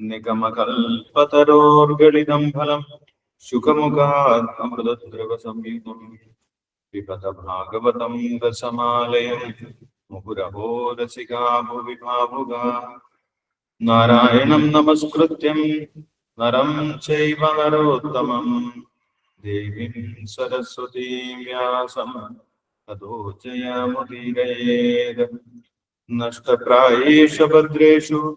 निगमकल्पतरोर्गलिदम् फलम्। शुकमुखात् अमृतद्रवसंयुतम् पिबत भागवतम् रसमालयम् मुहुरहो रसिका भुवि भावुगा चैव नष्टप्रायेषु भद्रेषु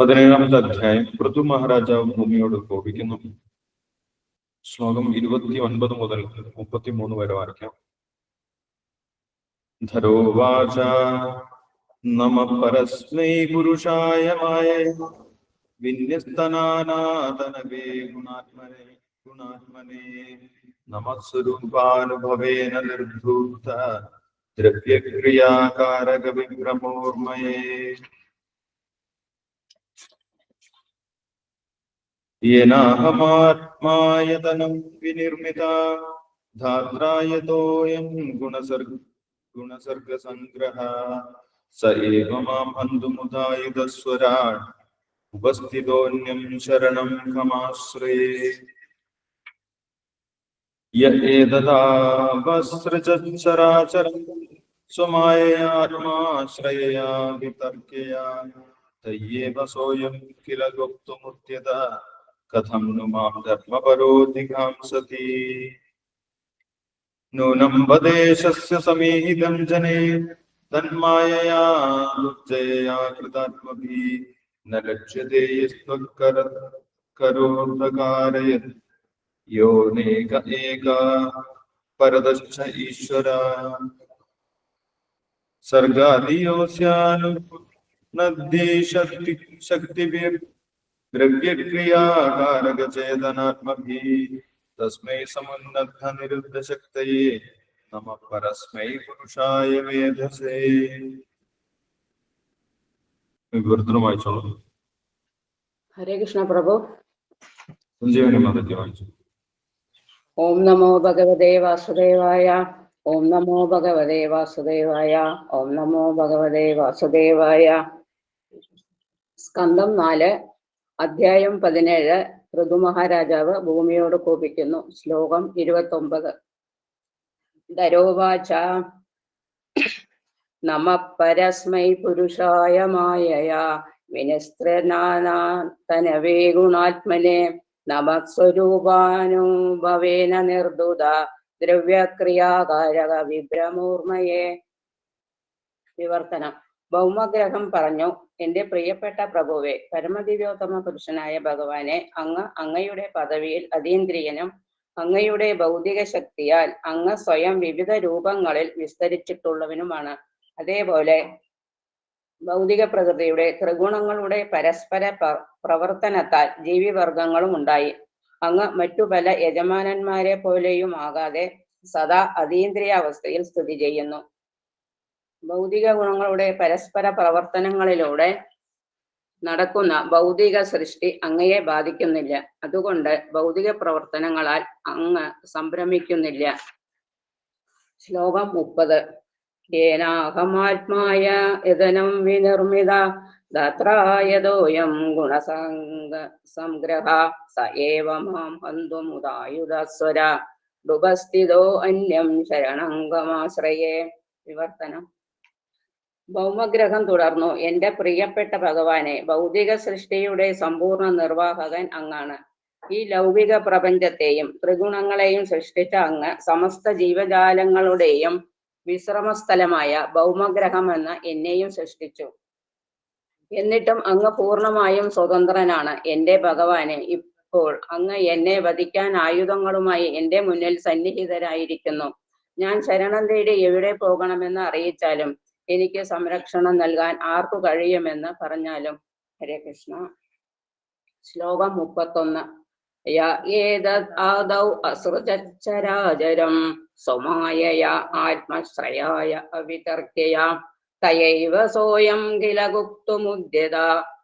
പതിനേഴാമത്തെ അധ്യായം പൃഥു മഹാരാജാവ് ഭൂമിയോട് കോപിക്കുന്നു. ശ്ലോകം ഇരുപത്തി ഒൻപത് മുതൽ മുപ്പത്തിമൂന്ന് വരെ വായിക്കാം. ധരോവാച നമ പരസ്മൈ പുരുഷായ മായ. വിന്യസ്തനാനാതനവേ ഗുണാത്മനെ ഗുണാത്മനെ. നമസ്വരൂപാനുഭവേന നിർധൂത ദ്രവ്യക്രിയാകാരക വിഭ്രമോർമയേ येनाहमात्मायतनं विनिर्मिता धात्रायतोऽयं गुणसर्ग गुणसर्गसङ्ग्रह स एव माँ हन्तुमुदायुधस्वराट् उपस्थितोऽन्यं शरणं कमाश्रये य स्वमाययात्माश्रयया वितर्कया। तय्येव सोऽयं किल गुप्तुमुद्यत। कथं नु माँ धर्मपरोऽधिकांसति नूनं वदेशस्य समीहितं जने, तन्मायया दुर्जयया कृतात्मभिः, न लक्ष्यते यस्त्वक्कर करोर्धकारयत् योनेक एका, परदश्च शक्ति ദ്രവ്യക്രിയാകാരകചേതനാത്മഭി തസ്മൈ സമുന്നദ്ധ നിരുദ്ധശക്തയെ. നമ പരസ്മൈ പുരുഷായ വേദസേ വിവർത്തനം വായിച്ചോളൂ. ഹരേ കൃഷ്ണ പ്രഭു. സഞ്ജീവനി മാതജ്ഞ വായിച്ചു. ഓം നമോ ഭഗവതേ വാസുദേവായ. ഓം നമോ ഭഗവതേ വാസുദേവായ. ഓം നമോ ഭഗവതേ വാസുദേവായ. സ്കന്ധം നാല്. അധ്യായം പതിനേഴ് ഋതുമഹാരാജാവ് ഭൂമിയോട് കോപിക്കുന്നു. ശ്ലോകം ഇരുപത്തൊമ്പത്. ധരോവാച. നമ പരസ്മൈ പുരുഷായ മായയാ. വിനിസ്ത്രനാനാതനവേ ഗുണാത്മനെ. നമസ്വരൂപാനുഭവേന നിർദുത. ദ്രവ്യക്രിയാകാരക വിഭ്രമൂർമയെ വിവർത്തനം. ഭൗമഗ്രഹം പറഞ്ഞു. എന്റെ പ്രിയപ്പെട്ട പ്രഭുവെ പരമദിവ്യോത്തമ പുരുഷനായ ഭഗവാനെ അങ്ങ് അങ്ങയുടെ പദവിയിൽ അതീന്ദ്രിയനും അങ്ങയുടെ ഭൗതിക ശക്തിയാൽ അങ്ങ് സ്വയം വിവിധ രൂപങ്ങളിൽ വിസ്തരിച്ചിട്ടുള്ളവനുമാണ്. അതേപോലെ ഭൗതിക പ്രകൃതിയുടെ ത്രിഗുണങ്ങളുടെ പരസ്പര പ്ര- പ്രവർത്തനത്താൽ ജീവിവർഗങ്ങളും ഉണ്ടായി. അങ്ങ് മറ്റു പല യജമാനന്മാരെ പോലെയും ആകാതെ സദാ അതീന്ദ്രിയ അവസ്ഥയിൽ സ്ഥിതി ചെയ്യുന്നു. ഭൗതിക ഗുണങ്ങളുടെ പരസ്പര പ്രവർത്തനങ്ങളിലൂടെ നടക്കുന്ന ഭൗതിക സൃഷ്ടി അങ്ങയെ ബാധിക്കുന്നില്ല. അതുകൊണ്ട് ഭൗതിക പ്രവർത്തനങ്ങളാൽ അങ്ങ് സംഭ്രമിക്കുന്നില്ല. ശ്ലോകം മുപ്പത്. ഏനാഹമാത്മായ യതനം വിനിർമ്മിത ദത്രായതോയം ഗുണസംഗ സംഗ്രഹ സ ഏവ മാം ഹന്തുമുദായുധസ്വര. ഡുപസ്ഥിതോ അന്യം ശരണംഗമാശ്രയേ. വിവർത്തനം. ഭൗമഗ്രഹം തുടർന്നു. എന്റെ പ്രിയപ്പെട്ട ഭഗവാനെ ഭൗതിക സൃഷ്ടിയുടെ സമ്പൂർണ നിർവാഹകൻ അങ്ങാണ്. ഈ ലൗകിക പ്രപഞ്ചത്തെയും ത്രിഗുണങ്ങളെയും സൃഷ്ടിച്ച അങ്ങ് സമസ്ത ജീവജാലങ്ങളുടെയും വിശ്രമസ്ഥലമായ ഭൗമഗ്രഹം എന്ന എന്നെയും സൃഷ്ടിച്ചു. എന്നിട്ടും അങ്ങ് പൂർണമായും സ്വതന്ത്രനാണ്. എന്റെ ഭഗവാനെ ഇപ്പോൾ അങ്ങ് എന്നെ വധിക്കാൻ ആയുധങ്ങളുമായി എന്റെ മുന്നിൽ സന്നിഹിതരായിരിക്കുന്നു. ഞാൻ ശരണം തേടി എവിടെ പോകണമെന്ന് അറിയിച്ചാലും എനിക്ക് സംരക്ഷണം നൽകാൻ ആർക്കു കഴിയുമെന്ന് പറഞ്ഞാലും ഹരേ കൃഷ്ണ. ശ്ലോകം മുപ്പത്തൊന്ന്. ആദൗ സ്വമായ ആത്മശ്രയായ അവിതർക്കയ തയൈവ സോയം കില ഗുപ്തുമുദ്യത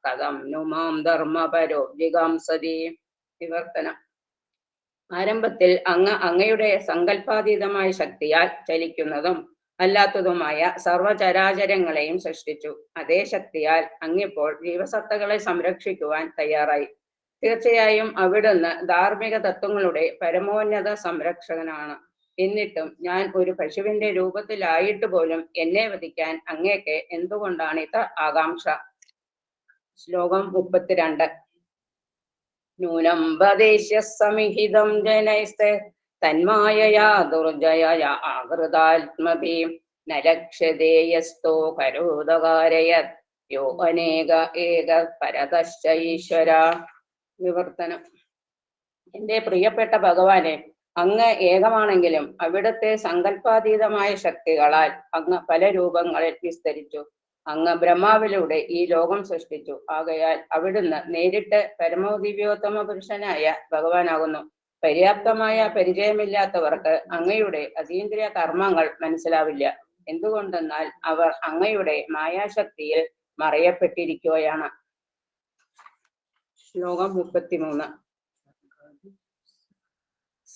കഥം നു മാം ധർമ്മപരോ ജിഗാംസതി വിവർത്തനം. ആരംഭത്തിൽ അങ്ങ് അങ്ങയുടെ സങ്കല്പാതീതമായ ശക്തിയാൽ ചലിക്കുന്നതും അല്ലാത്തതുമായ സർവചരാചരങ്ങളെയും സൃഷ്ടിച്ചു. അതേ ശക്തിയാൽ അങ്ങിപ്പോൾ ജീവസത്തകളെ സംരക്ഷിക്കുവാൻ തയ്യാറായി. തീർച്ചയായും അവിടുന്ന് ധാർമ്മിക തത്വങ്ങളുടെ പരമോന്നത സംരക്ഷകനാണ്. എന്നിട്ടും ഞാൻ ഒരു പശുവിന്റെ രൂപത്തിലായിട്ട് പോലും എന്നെ വധിക്കാൻ അങ്ങേക്ക് എന്തുകൊണ്ടാണ് ഇത്ര ആകാംക്ഷ? ശ്ലോകം മുപ്പത്തിരണ്ട്. നൂനം സമിഹിതം ജനൈസ്ത തന്മായയാ ദുർജയ ആകൃതാത്മഭി നരക്ഷതേയസ്തോ കരോദകാരയത് യോ അനേക ഏക പരതശ്ച ഈശ്വര. വിവർത്തനം. എന്റെ പ്രിയപ്പെട്ട ഭഗവാനെ അങ്ങ് ഏകമാണെങ്കിലും അവിടുത്തെ സങ്കല്പാതീതമായ ശക്തികളാൽ അങ്ങ് പല രൂപങ്ങളിൽ വിസ്തരിച്ചു. അങ്ങ് ബ്രഹ്മാവിലൂടെ ഈ ലോകം സൃഷ്ടിച്ചു. ആകയാൽ അവിടുന്ന് നേരിട്ട് പരമോദിവ്യോത്തമ പുരുഷനായ ഭഗവാനാകുന്നു. പര്യാപ്തമായ പരിചയമില്ലാത്തവർക്ക് അങ്ങയുടെ അതീന്ദ്രിയ കർമ്മങ്ങൾ മനസ്സിലാവില്ല. എന്തുകൊണ്ടെന്നാൽ അവർ അങ്ങയുടെ മായാശക്തിയിൽ മറയപ്പെട്ടിരിക്കുകയാണ്. ശ്ലോകം മുപ്പത്തിമൂന്ന്.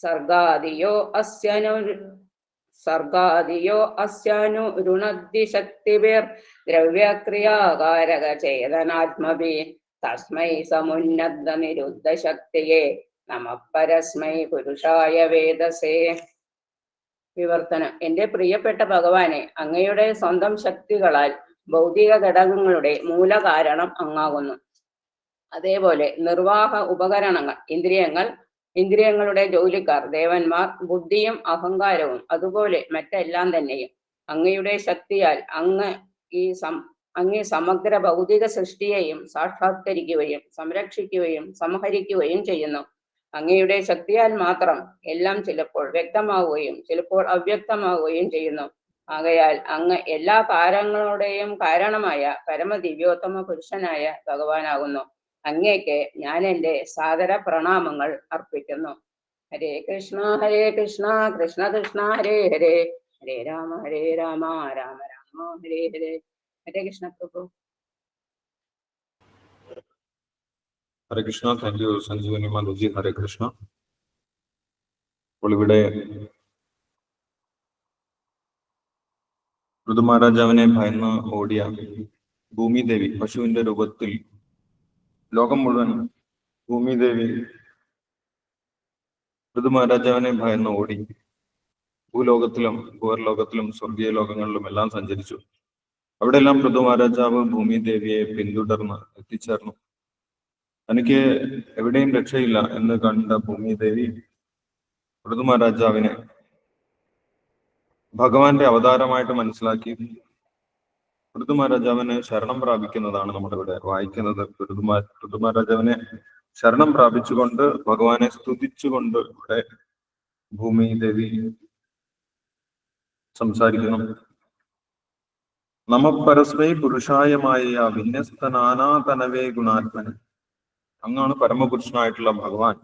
സർഗാദിയോ അസ്യനു സർഗാദിയോ അസ്യാനു രുണദ്ദി ശക്തിഭിർ ദ്രവ്യക്രിയാകാരക ചേതനാത്മഭി തസ്മൈ സമുന്നത നിരുദ്ധ ശക്തിയെ നമ പരസ്മൈ പുരുഷായ വേദസേ. വിവർത്തനം. എന്റെ പ്രിയപ്പെട്ട ഭഗവാനെ അങ്ങയുടെ സ്വന്തം ശക്തികളാൽ ഭൗതിക ഘടകങ്ങളുടെ മൂലകാരണം അങ്ങാകുന്നു. അതേപോലെ നിർവാഹ ഉപകരണങ്ങൾ ഇന്ദ്രിയങ്ങൾ ഇന്ദ്രിയങ്ങളുടെ ജോലിക്കാർ ദേവന്മാർ ബുദ്ധിയും അഹങ്കാരവും അതുപോലെ മറ്റെല്ലാം തന്നെയും അങ്ങയുടെ ശക്തിയാൽ അങ്ങ് ഈ സം അങ്ങ് സമഗ്ര ഭൗതിക സൃഷ്ടിയെയും സാക്ഷാത്കരിക്കുകയും സംരക്ഷിക്കുകയും സംഹരിക്കുകയും ചെയ്യുന്നു. അങ്ങയുടെ ശക്തിയാൽ മാത്രം എല്ലാം ചിലപ്പോൾ വ്യക്തമാവുകയും ചിലപ്പോൾ അവ്യക്തമാവുകയും ചെയ്യുന്നു. ആകയാൽ അങ്ങ് എല്ലാ കാരണങ്ങളുടെയും കാരണമായ പരമദിവ്യോത്തമ പുരുഷനായ ഭഗവാനാകുന്നു. അങ്ങേക്ക് ഞാൻ എന്റെ സാദര പ്രണാമങ്ങൾ അർപ്പിക്കുന്നു. ഹരേ കൃഷ്ണ ഹരേ കൃഷ്ണ കൃഷ്ണ കൃഷ്ണ ഹരേ ഹരേ. ഹരേ രാമ ഹരേ രാമ രാമ രാമ ഹരേ ഹരേ. ഹരേ കൃഷ്ണ പ്രഭു. Hare Krishna. Thank you Sanjeevani Madhavji Hare Krishna. അപ്പോൾ ഇവിടെ ഋതുമഹാരാജാവിനെ ഭയന്ന് ഓടിയ ഭൂമിദേവി പശുവിന്റെ രൂപത്തിൽ ലോകം മുഴുവൻ ഭൂമിദേവി ഋതുമഹാരാജാവിനെ ഭയന്ന് ഓടി ഭൂലോകത്തിലും ഭൂവർലോകത്തിലും സ്വർഗീയ ലോകങ്ങളിലും എല്ലാം സഞ്ചരിച്ചു. അവിടെയെല്ലാം ഋതുമഹാരാജാവ് ഭൂമിദേവിയെ പിന്തുടർന്ന് എത്തിച്ചേർന്നു. തനിക്ക് എവിടെയും രക്ഷയില്ല എന്ന് കണ്ട ഭൂമിദേവി ഋതുമഹാരാജാവിനെ ഭഗവാന്റെ അവതാരമായിട്ട് മനസ്സിലാക്കി. ഋതുമഹാരാജാവിന് ശരണം പ്രാപിക്കുന്നതാണ് നമ്മുടെ ഇവിടെ വായിക്കുന്നത്. ഋതുമാ ഋതുമഹാരാജാവിനെ ശരണം പ്രാപിച്ചുകൊണ്ട് ഭഗവാനെ സ്തുതിച്ചുകൊണ്ട് ഇവിടെ ഭൂമി ദേവി സംസാരിക്കുന്നു. നമ പരസ്മൈ പുരുഷായമായ വിന്യസ്തനാനാതനവേ ഗുണാത്മന്. അങ്ങാണ് പരമപുരുഷനായിട്ടുള്ള ഭഗവാൻ.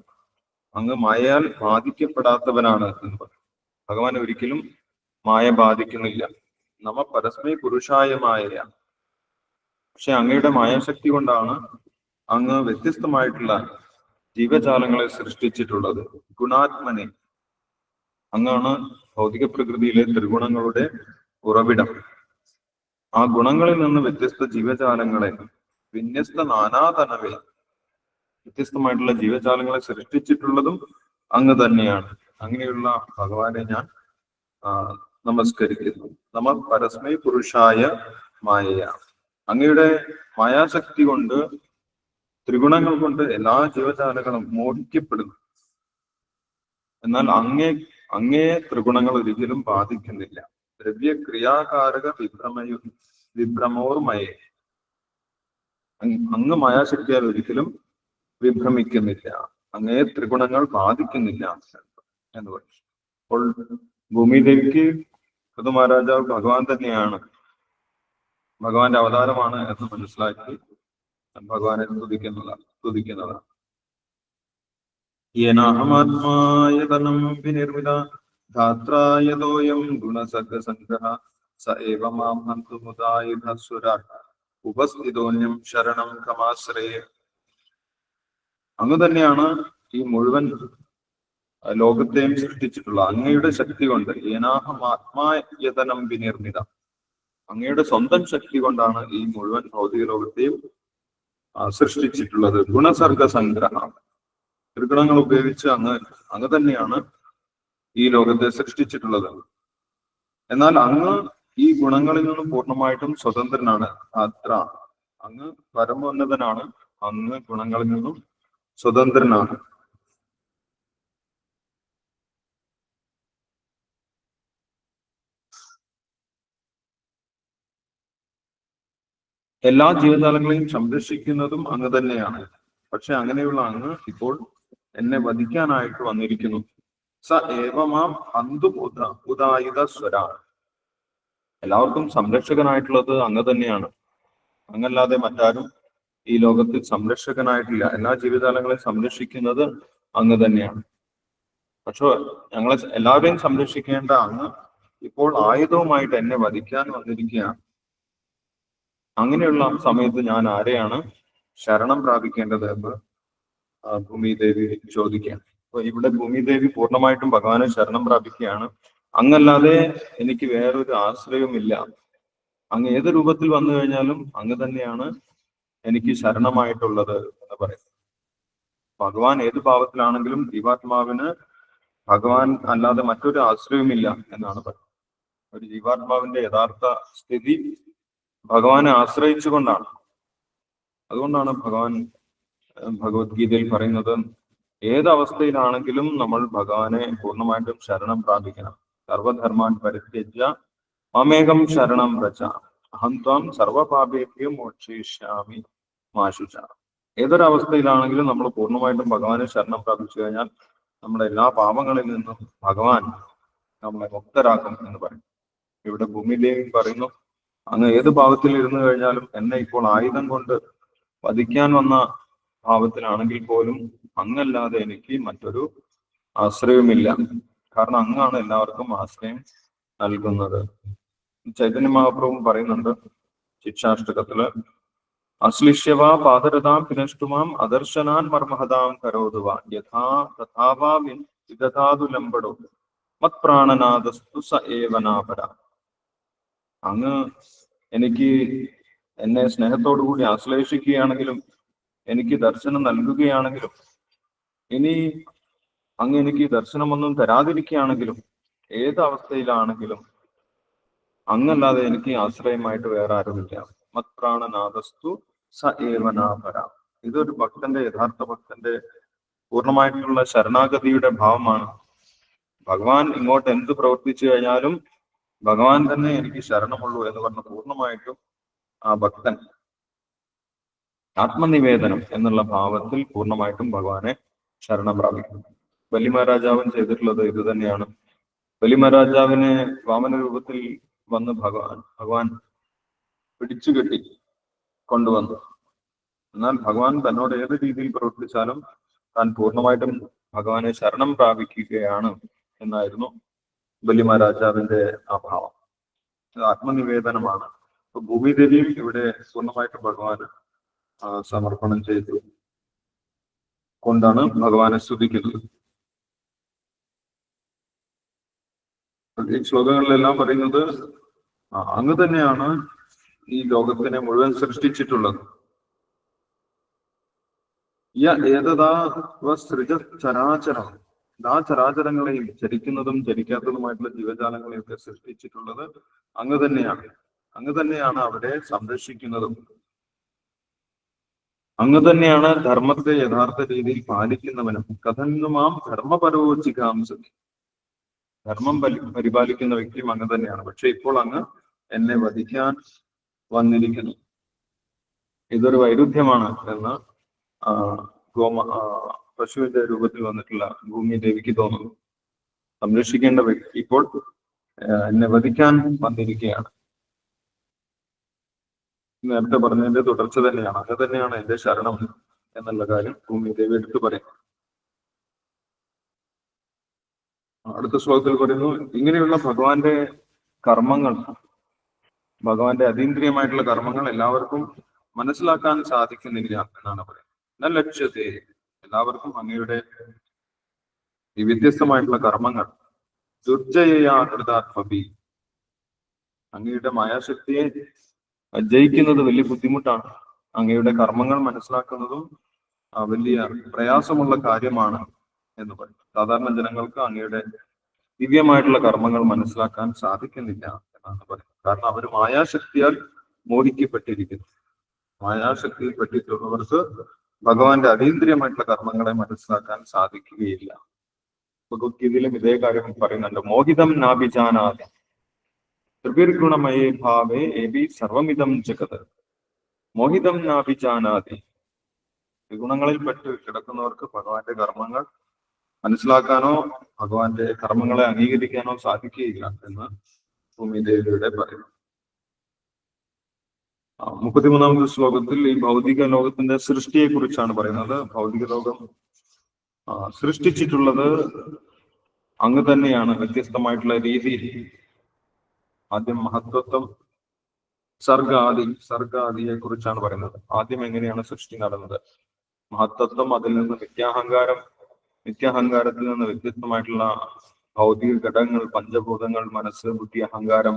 അങ്ങ് മായയാൽ ബാധിക്കപ്പെടാത്തവനാണ് എന്ന് പറയും ഭഗവാൻ ഒരിക്കലും മായ ബാധിക്കുന്നില്ല. നമ്മ പരസ്മൈ പുരുഷായ മായ പക്ഷെ അങ്ങയുടെ മായാശക്തി കൊണ്ടാണ് അങ്ങ് വ്യത്യസ്തമായിട്ടുള്ള ജീവജാലങ്ങളെ സൃഷ്ടിച്ചിട്ടുള്ളത്. ഗുണാത്മനെ. അങ്ങാണ് ഭൗതിക പ്രകൃതിയിലെ ത്രിഗുണങ്ങളുടെ ഉറവിടം. ആ ഗുണങ്ങളിൽ നിന്ന് വ്യത്യസ്ത ജീവജാലങ്ങളെ വിന്യസ്ത നാനാതനവേ വ്യത്യസ്തമായിട്ടുള്ള ജീവജാലങ്ങളെ സൃഷ്ടിച്ചിട്ടുള്ളതും അങ്ങ് തന്നെയാണ്. അങ്ങനെയുള്ള ഭഗവാനെ ഞാൻ നമസ്കരിക്കുന്നു. നമ പരസ്മൈ പുരുഷായ മായ അങ്ങയുടെ മായാശക്തി കൊണ്ട് ത്രിഗുണങ്ങൾ കൊണ്ട് എല്ലാ ജീവജാലങ്ങളും മോഹിക്കപ്പെടുന്നു. എന്നാൽ അങ്ങേ അങ്ങേ ത്രിഗുണങ്ങൾ ഒരിക്കലും ബാധിക്കുന്നില്ല. ദ്രവ്യ ക്രിയാകാരക വിഭ്രമയു വിഭ്രമോർമയെ. അങ് അങ്ങ് മായാശക്തിയാൽ ഒരിക്കലും വിഭ്രമിക്കുന്നില്ല. അങ്ങേ ത്രിഗുണങ്ങൾ ബാധിക്കുന്നില്ല. എന്ന് പറയും അപ്പോൾ ഭൂമിദേവിക്ക് പൊതു മഹാരാജാവ് ഭഗവാൻ തന്നെയാണ്. ഭഗവാന്റെ അവതാരമാണ് എന്ന് മനസ്സിലാക്കി ഭഗവാനെ സ്തുതിക്കുന്നതാണ് സ്തുതിക്കുന്നതാണ് ഉപസ്ഥിതോന്യം ശരണം കമാശ്രയ അങ്ങ് തന്നെയാണ് ഈ മുഴുവൻ ലോകത്തെയും സൃഷ്ടിച്ചിട്ടുള്ള അങ്ങയുടെ ശക്തി കൊണ്ട് ഏനാഹം ആത്മായതനം വിനിർമ്മിത അങ്ങയുടെ സ്വന്തം ശക്തി കൊണ്ടാണ് ഈ മുഴുവൻ ഭൗതിക ലോകത്തെയും സൃഷ്ടിച്ചിട്ടുള്ളത്. ഗുണസർഗ സംഗ്രഹം. ത്രിഗുണങ്ങൾ ഉപയോഗിച്ച് അങ്ങ് അങ്ങ് തന്നെയാണ് ഈ ലോകത്തെ സൃഷ്ടിച്ചിട്ടുള്ളത്. എന്നാൽ അങ്ങ് ഈ ഗുണങ്ങളിൽ നിന്നും പൂർണമായിട്ടും സ്വതന്ത്രനാണ്. അത്ര അങ്ങ് പരമോന്നതനാണ് അങ്ങ് ഗുണങ്ങളിൽ നിന്നും സ്വതന്ത്രനാണ്. എല്ലാ ജീവജാലങ്ങളെയും സംരക്ഷിക്കുന്നതും അങ്ങ് തന്നെയാണ്. പക്ഷെ അങ്ങനെയുള്ള അങ്ങ് ഇപ്പോൾ എന്നെ വധിക്കാനായിട്ട് വന്നിരിക്കുന്നു. സ ഏവമാം അന്തു ഉദായുധ സ്വര എല്ലാവർക്കും സംരക്ഷകനായിട്ടുള്ളത് അങ്ങ് തന്നെയാണ്. അങ്ങല്ലാതെ മറ്റാരും ഈ ലോകത്തിൽ സംരക്ഷകനായിട്ടില്ല. എല്ലാ ജീവിതാലങ്ങളെയും സംരക്ഷിക്കുന്നത് അങ്ങ് തന്നെയാണ്. പക്ഷെ ഞങ്ങളെ എല്ലാവരെയും സംരക്ഷിക്കേണ്ട അങ്ങ് ഇപ്പോൾ ആയുധവുമായിട്ട് എന്നെ വധിക്കാൻ വന്നിരിക്കുകയാണ് അങ്ങനെയുള്ള സമയത്ത് ഞാൻ ആരെയാണ് ശരണം പ്രാപിക്കേണ്ടത് എന്ന് ഭൂമിദേവി ചോദിക്കുകയാണ് അപ്പൊ ഇവിടെ ഭൂമിദേവി പൂർണമായിട്ടും ഭഗവാനെ ശരണം പ്രാപിക്കുകയാണ്. അങ്ങല്ലാതെ എനിക്ക് വേറൊരു ആശ്രയവുമില്ല. അങ്ങ് ഏത് രൂപത്തിൽ വന്നു കഴിഞ്ഞാലും അങ്ങ് തന്നെയാണ് എനിക്ക് ശരണമായിട്ടുള്ളത് എന്ന് പറയും ഭഗവാൻ ഏത് ഭാവത്തിലാണെങ്കിലും ജീവാത്മാവിന് ഭഗവാൻ അല്ലാതെ മറ്റൊരു ആശ്രയവുമില്ല എന്നാണ് പറയുന്നത്. ഒരു ജീവാത്മാവിന്റെ യഥാർത്ഥ സ്ഥിതി ഭഗവാനെ ആശ്രയിച്ചുകൊണ്ടാണ്. അതുകൊണ്ടാണ് ഭഗവാൻ ഭഗവത്ഗീതയിൽ പറയുന്നത് ഏതവസ്ഥയിലാണെങ്കിലും നമ്മൾ ഭഗവാനെ പൂർണമായിട്ടും ശരണം പ്രാപിക്കണം. സർവധർമാൻ പരിത്യജ്യ മമേകം ശരണം രച അഹം ത്വം സർവപാപേഭ്യം മോക്ഷിഷ്യാമി മാശുച ഏതൊരവസ്ഥയിലാണെങ്കിലും നമ്മൾ പൂർണമായിട്ടും ഭഗവാനെ ശരണം പ്രാപിച്ചു കഴിഞ്ഞാൽ നമ്മുടെ എല്ലാ പാപങ്ങളിൽ നിന്നും ഭഗവാൻ നമ്മളെ മുക്തരാക്കും എന്ന് പറയും. ഇവിടെ ഭൂമിദേവി പറയുന്നു അങ്ങ് ഏത് ഭാവത്തിൽ ഇരുന്നു കഴിഞ്ഞാലും എന്നെ ഇപ്പോൾ ആയുധം കൊണ്ട് വധിക്കാൻ വന്ന ഭാവത്തിലാണെങ്കിൽ പോലും അങ്ങല്ലാതെ എനിക്ക് മറ്റൊരു ആശ്രയവുമില്ല. കാരണം അങ്ങാണ് എല്ലാവർക്കും ആശ്രയം നൽകുന്നത്. ചൈതന്യ മഹാപ്രഭു പറയുന്നുണ്ട് ശിക്ഷാഷ്ടകത്തിൽ അശ്ലിഷ്യവാ പാതരതാം പിനഷ്ടുമാം അദർശനാൻ മർമഹതാം കരോതുവ യഥാ തഥാവാ വിദധാതു ലംബടോ. മത് പ്രാണനാദസ്തു സ ഏവനാപര അങ്ങ് എനിക്ക് എന്നെ സ്നേഹത്തോടു കൂടി ആശ്ലേഷിക്കുകയാണെങ്കിലും എനിക്ക് ദർശനം നൽകുകയാണെങ്കിലും ഇനി അങ്ങ് എനിക്ക് ദർശനമൊന്നും തരാതിരിക്കുകയാണെങ്കിലും ഏത് അവസ്ഥയിലാണെങ്കിലും അങ്ങല്ലാതെ എനിക്ക് ആശ്രയമായിട്ട് വേറെ ആരുമില്ല മത്പ്രാണനാഥസ്തു സ ഏവനാപര ഇതൊരു ഭക്തന്റെ യഥാർത്ഥ ഭക്തന്റെ പൂർണമായിട്ടുള്ള ശരണാഗതിയുടെ ഭാവമാണ്. ഭഗവാൻ ഇങ്ങോട്ട് എന്ത് പ്രവർത്തിച്ചു കഴിഞ്ഞാലും ഭഗവാൻ തന്നെ എനിക്ക് ശരണമുള്ളൂ എന്ന് പറഞ്ഞ പൂർണമായിട്ടും ആ ഭക്തൻ ആത്മനിവേദനം എന്നുള്ള ഭാവത്തിൽ പൂർണമായിട്ടും ഭഗവാനെ ശരണം പ്രാപിക്കുന്നു ബലിമഹാരാജാവൻ ചെയ്തിട്ടുള്ളത് ഇത് തന്നെയാണ് ബലിമഹാരാജാവിനെ വാമന രൂപത്തിൽ വന്ന് ഭഗവാൻ ഭഗവാൻ പിടിച്ചുകെട്ടി കൊണ്ടുവന്നു. എന്നാൽ ഭഗവാൻ തന്നോട് ഏത് രീതിയിൽ പ്രവർത്തിച്ചാലും താൻ പൂർണമായിട്ടും ഭഗവാനെ ശരണം പ്രാപിക്കുകയാണ് എന്നായിരുന്നു ബലിമഹാരാജാവിന്റെ ആ ഭാവം. ഇത് ആത്മനിവേദനമാണ്. അപ്പൊ ഭൂമിദേവിയും ഇവിടെ പൂർണമായിട്ട് ഭഗവാന് സമർപ്പണം ചെയ്തു. കൊണ്ടാണ് ഭഗവാനെ സ്തുതിക്കുന്നത്. ഈ ശ്ലോകങ്ങളിലെല്ലാം പറയുന്നത് അങ്ങ് തന്നെയാണ് ഈ ലോകത്തിനെ മുഴുവൻ സൃഷ്ടിച്ചിട്ടുള്ളത്. വ സൃജ ചരാചരം. ആ ചരാചരങ്ങളെയും ചരിക്കുന്നതും ചരിക്കാത്തതുമായിട്ടുള്ള ജീവജാലങ്ങളെയും ഒക്കെ സൃഷ്ടിച്ചിട്ടുള്ളത് അങ്ങ് തന്നെയാണ്. അങ്ങ് തന്നെയാണ് അവരെ സംരക്ഷിക്കുന്നതും. അങ്ങ് തന്നെയാണ് ധർമ്മത്തെ യഥാർത്ഥ രീതിയിൽ പാലിക്കുന്നവനും. കഥന്നുമാം ധർമ്മപരോചികാംസം ധർമ്മം പരിപാലിക്കുന്ന വ്യക്തിയും അങ്ങ് തന്നെയാണ്. പക്ഷെ ഇപ്പോൾ അങ്ങ് എന്നെ വധിക്കാൻ വന്നിരിക്കുന്നു. ഇതൊരു വൈരുദ്ധ്യമാണ് എന്ന് ഗോമ പശുവിന്റെ രൂപത്തിൽ വന്നിട്ടുള്ള ഭൂമി ദേവിക്ക് തോന്നുന്നു. സംരക്ഷിക്കേണ്ട വ്യക്തി ഇപ്പോൾ എന്നെ വധിക്കാൻ വന്നിരിക്കുകയാണ്. നേരത്തെ പറഞ്ഞതിന്റെ തുടർച്ച തന്നെയാണ്. അത് തന്നെയാണ് എന്റെ ശരണം എന്നുള്ള കാര്യം ഭൂമി ദേവി എടുത്തു പറയും അടുത്ത ശ്ലോകത്തിൽ പറയുന്നു ഇങ്ങനെയുള്ള ഭഗവാന്റെ കർമ്മങ്ങൾ ഭഗവാന്റെ അതീന്ദ്രിയമായിട്ടുള്ള കർമ്മങ്ങൾ എല്ലാവർക്കും മനസ്സിലാക്കാൻ സാധിക്കുന്നില്ല എന്നാണ് പറയുന്നത്. എന്നാൽ ലക്ഷ്യത്തെ എല്ലാവർക്കും അങ്ങയുടെ ഈ വ്യത്യസ്തമായിട്ടുള്ള കർമ്മങ്ങൾ ദുർജയാകൃതാത്മബി അങ്ങയുടെ മായാശക്തിയെ ജയിക്കുന്നത് വലിയ ബുദ്ധിമുട്ടാണ്. അങ്ങയുടെ കർമ്മങ്ങൾ മനസ്സിലാക്കുന്നതും വലിയ പ്രയാസമുള്ള കാര്യമാണ് എന്ന് പറയും സാധാരണ ജനങ്ങൾക്ക് അങ്ങയുടെ ദിവ്യമായിട്ടുള്ള കർമ്മങ്ങൾ മനസ്സിലാക്കാൻ സാധിക്കുന്നില്ല. എന്നാണ് പറയുന്നത്. കാരണം അവർ മായാശക്തിയാൽ മോഹിക്കപ്പെട്ടിരിക്കുന്നു. മായാശക്തിയിൽ പെട്ടിട്ടുള്ളവർക്ക് ഭഗവാന്റെ അതീന്ദ്രിയമായിട്ടുള്ള കർമ്മങ്ങളെ മനസ്സിലാക്കാൻ സാധിക്കുകയില്ല. ഭഗവത്ഗീതയിലും ഇതേ കാര്യം പറയുന്നുണ്ട്. മോഹിതം നാഭിജാനാതി. ത്രിപുരഗുണമയേ ഭാവേ ഏബി സർവമിതം ജഗത്. മോഹിതം നാഭിജാനാതി. ത്രിഗുണങ്ങളിൽ പെട്ട് കിടക്കുന്നവർക്ക് ഭഗവാന്റെ കർമ്മങ്ങൾ മനസ്സിലാക്കാനോ ഭഗവാന്റെ കർമ്മങ്ങളെ അംഗീകരിക്കാനോ സാധിക്കുകയില്ല എന്ന് ഭൂമിദേവിയുടെ പറയുന്നു മുപ്പത്തിമൂന്നാമത്തെ ശ്ലോകത്തിൽ ഈ ഭൗതിക ലോകത്തിന്റെ സൃഷ്ടിയെ കുറിച്ചാണ് പറയുന്നത്. ഭൗതിക ലോകം സൃഷ്ടിച്ചിട്ടുള്ളത് അങ്ങ് തന്നെയാണ്. വ്യത്യസ്തമായിട്ടുള്ള രീതിയിൽ ആദ്യം മഹത്വത്വം സർഗാദി സർഗാദിയെ കുറിച്ചാണ് പറയുന്നത്. ആദ്യം എങ്ങനെയാണ് സൃഷ്ടി നടന്നത്? മഹത്വത്വം അതിൽ നിന്ന് നിത്യാഹങ്കാരം നിത്യാഹങ്കാരത്തിൽ നിന്ന് വ്യത്യസ്തമായിട്ടുള്ള ഭൗതിക ഘടകങ്ങൾ പഞ്ചഭൂതങ്ങൾ മനസ്സ് ബുദ്ധി അഹങ്കാരം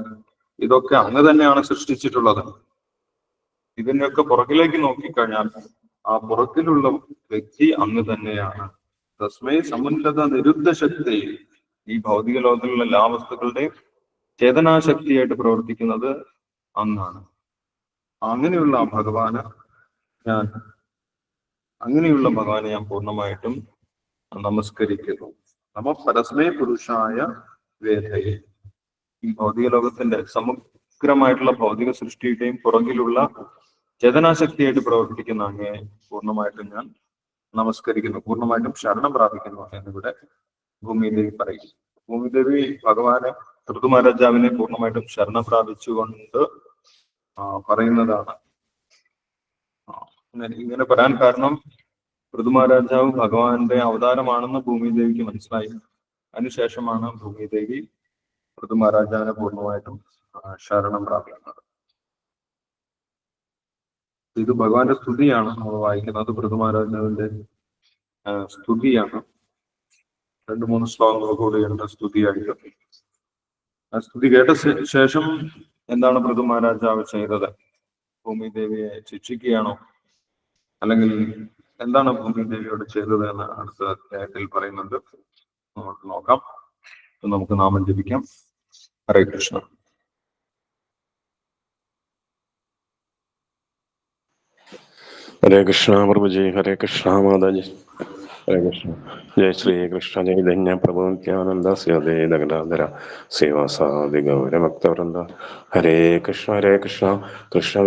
ഇതൊക്കെ അങ്ങ് തന്നെയാണ് സൃഷ്ടിച്ചിട്ടുള്ളത്. ഇതിന്റെയൊക്കെ പുറകിലേക്ക് നോക്കിക്കഴിഞ്ഞാൽ ആ പുറത്തിലുള്ള വ്യക്തി അങ്ങ് തന്നെയാണ്. തസ്മൈ സമുന്നത നിരുദ്ധ ശക്തി. ഈ ഭൗതിക ലോകത്തിലുള്ള എല്ലാ വസ്തുക്കളുടെയും ചേതനാശക്തിയായിട്ട് പ്രവർത്തിക്കുന്നത് അങ്ങാണ്. അങ്ങനെയുള്ള ആ ഭഗവാന് ഞാൻ അങ്ങനെയുള്ള ഭഗവാനെ ഞാൻ പൂർണമായിട്ടും നമസ്കരിക്കുന്നു. നമ പരസ്മേ പുരുഷായ വേദയെ ഈ ഭൗതിക ലോകത്തിന്റെ സമഗ്രമായിട്ടുള്ള ഭൗതിക സൃഷ്ടിയുടെയും പുറകിലുള്ള ചേതനാശക്തിയായിട്ട് പ്രവർത്തിക്കുന്ന അങ്ങയെ പൂർണമായിട്ടും ഞാൻ നമസ്കരിക്കുന്നു. പൂർണമായിട്ടും ശരണം പ്രാപിക്കുന്നു എന്നിവിടെ ഭൂമിദേവി പറയും. ഭൂമിദേവി ഭഗവാനെ ഋതുമഹാരാജാവിനെ പൂർണമായിട്ടും ശരണം പ്രാപിച്ചുകൊണ്ട് പറയുന്നതാണ്. ഇങ്ങനെ പറയാൻ കാരണം ഋതുമഹാരാജാവ് ഭഗവാന്റെ അവതാരമാണെന്ന് ഭൂമിദേവിക്ക് മനസ്സിലായി. അതിനുശേഷമാണ് ഭൂമിദേവി ഋതുമഹാരാജാവിനെ പൂർണമായിട്ടും ശരണം പ്രാപിക്കുന്നത്. ഇത് ഭഗവാന്റെ സ്തുതിയാണ്. നമ്മൾ വായിക്കുന്നത് ഋതുമഹാരാജാവിന്റെ സ്തുതിയാണ്. രണ്ടു മൂന്ന് ശ്ലോകങ്ങൾ കൂടിയുണ്ട് സ്തുതിയായിട്ട്. ആ സ്തുതി കേട്ട ശേഷം എന്താണ് പൃഥു ചെയ്തത്? ഭൂമിദേവിയെ ശിക്ഷിക്കുകയാണോ? അല്ലെങ്കിൽ എന്താണ് ഭൂമി ദേവിയോട് ചെയ്തത് എന്ന് അടുത്ത അധ്യായത്തിൽ പറയുന്നുണ്ട്. നമുക്ക് നോക്കാം. നമുക്ക് നാമം ജപിക്കാം. ഹരേ കൃഷ്ണ. ഹരേ കൃഷ്ണ പ്രഭുജി ഹരേ കൃഷ്ണ മാതാജി ഹരേ കൃഷ്ണ. ജയ ശ്രീകൃഷ്ണ ചൈതന്യ പ്രഭു നിത്യാനന്ദ ശ്രീതേ ശ്രീവാസാദി ഗൗരഭക്തവൃന്ദ ഹരേ കൃഷ്ണ ഹരേ കൃഷ്ണ. കൃഷ്ണ